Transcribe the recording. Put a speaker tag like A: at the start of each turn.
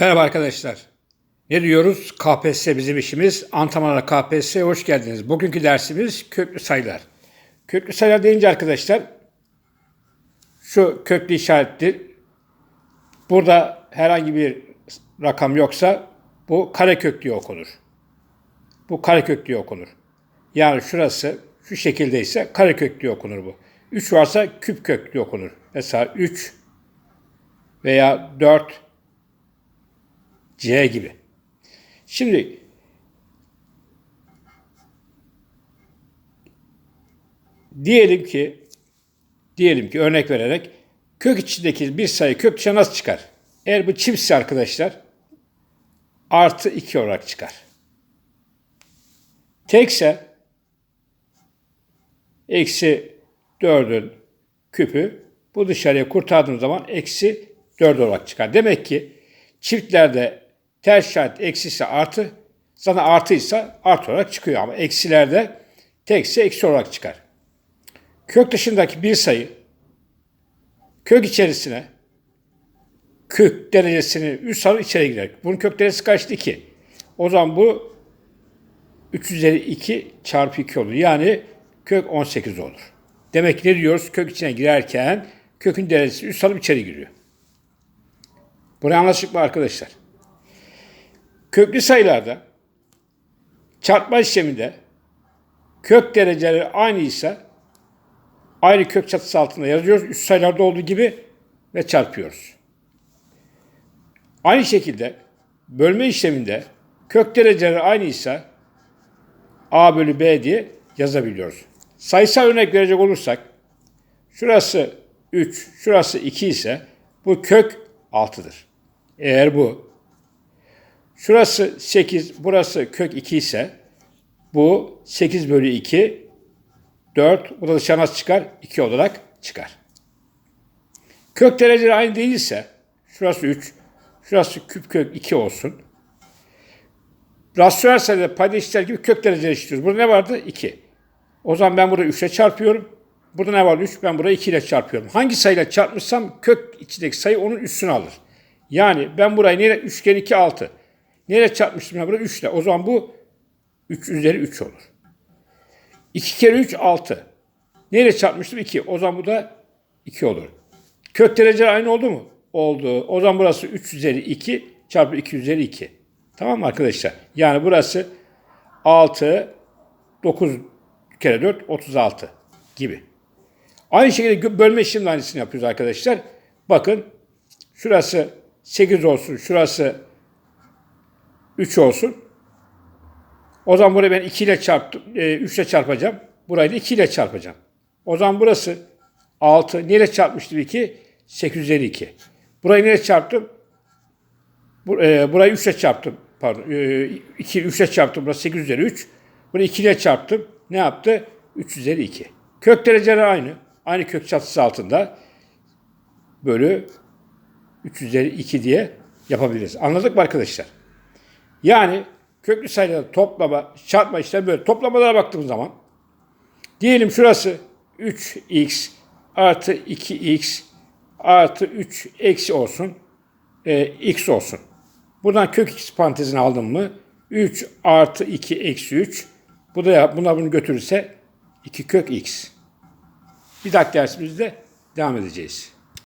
A: Merhaba arkadaşlar. Ne diyoruz? KPSS bizim işimiz. Antrenmanlar KPSS'ye hoş geldiniz. Bugünkü dersimiz köklü sayılar. Köklü sayılar deyince arkadaşlar şu köklü işarettir. Burada herhangi bir rakam yoksa bu karekök diye okunur. Bu karekök diye okunur. Yani şurası şu şekilde ise karekök diye okunur bu. 3 varsa küp kök okunur. Mesela 3 veya 4 C gibi. Şimdi diyelim ki diyelim ki örnek vererek kök içindeki bir sayı kök dışına nasıl çıkar? Eğer bu çiftse arkadaşlar artı 2 olarak çıkar. Tekse eksi 4'ün küpü bu dışarıya kurtardığım zaman eksi 4 olarak çıkar. Demek ki çiftlerde ters işaret eksiyse artı, zaten artıysa artı olarak çıkıyor ama eksilerde tekse eksi olarak çıkar. Kök dışındaki bir sayı kök içerisine kök derecesini 3 alır içeri girer. Bunun kök derecesi kaçtı? 2. O zaman bu 3 üzeri 2 çarpı 2 olur. Yani kök 18 olur. Demek ki ne diyoruz? Kök içine girerken kökün derecesi üst alıp içeri giriyor. Buraya anlaştık mı arkadaşlar? Köklü sayılarda çarpma işleminde kök dereceleri aynı ise aynı kök çatısı altında yazıyoruz. Üst sayılarda olduğu gibi ve çarpıyoruz. Aynı şekilde bölme işleminde kök dereceleri aynı ise a bölü b diye yazabiliyoruz. Sayısal örnek verecek olursak şurası 3, şurası 2 ise bu kök 6'dır. Eğer bu şurası 8, burası kök 2 ise bu 8 bölü 2 4, bu da dışarı nasıl çıkar? 2 olarak çıkar. Kök dereceleri aynı değilse şurası 3, şurası küp kök 2 olsun. Rasyonel sayıda payda eşitler gibi kök dereceleri eşitiyoruz. Burada ne vardı? 2. O zaman ben burada 3 ile çarpıyorum. Burada ne var? 3. Ben burayı 2 ile çarpıyorum. Hangi sayıyla çarpmışsam kök içindeki sayı onun üstünü alır. Yani ben burayı nereye? 3 kere 2 6. Nereye çarpmıştım ben buraya? 3 ile. O zaman bu 3 üzeri 3 olur. 2 kere 3 6. Nereye çarpmıştım? 2. O zaman bu da 2 olur. Kök dereceler aynı oldu mu? Oldu. O zaman burası 3 üzeri 2 çarpı 2 üzeri 2. Tamam mı arkadaşlar? Yani burası 6, 9 kere 4, 36 gibi. Aynı şekilde bölme işleminin aynısını yapıyoruz arkadaşlar. Bakın şurası 8 olsun, şurası 3 olsun. O zaman burayı ben 2 ile çarptım, 3 ile çarpacağım. Burayı da 2 ile çarpacağım. O zaman burası 6. Neyle çarpmıştım 2? 852. Burayı neyle çarptım? Burayı 3 ile çarptım. Pardon. 2 3 ile çarptım. Burası 8 üzeri 3. Burayı 2 ile çarptım. Ne yaptı? 3 üzeri 2. Kök dereceleri aynı. Aynı kök çatısı altında. Bölü 3 üzeri 2 diye yapabiliriz. Anladık mı arkadaşlar? Yani köklü sayıları toplama, çarpma işte böyle toplamalara baktığım zaman diyelim şurası 3x artı 2x artı 3 eksi olsun. E, x olsun. Buradan kök x parantezini aldım mı 3 artı 2 eksi 3 bu da buna bunu götürürse 2 kök x. Bir dahaki dersimizde devam edeceğiz.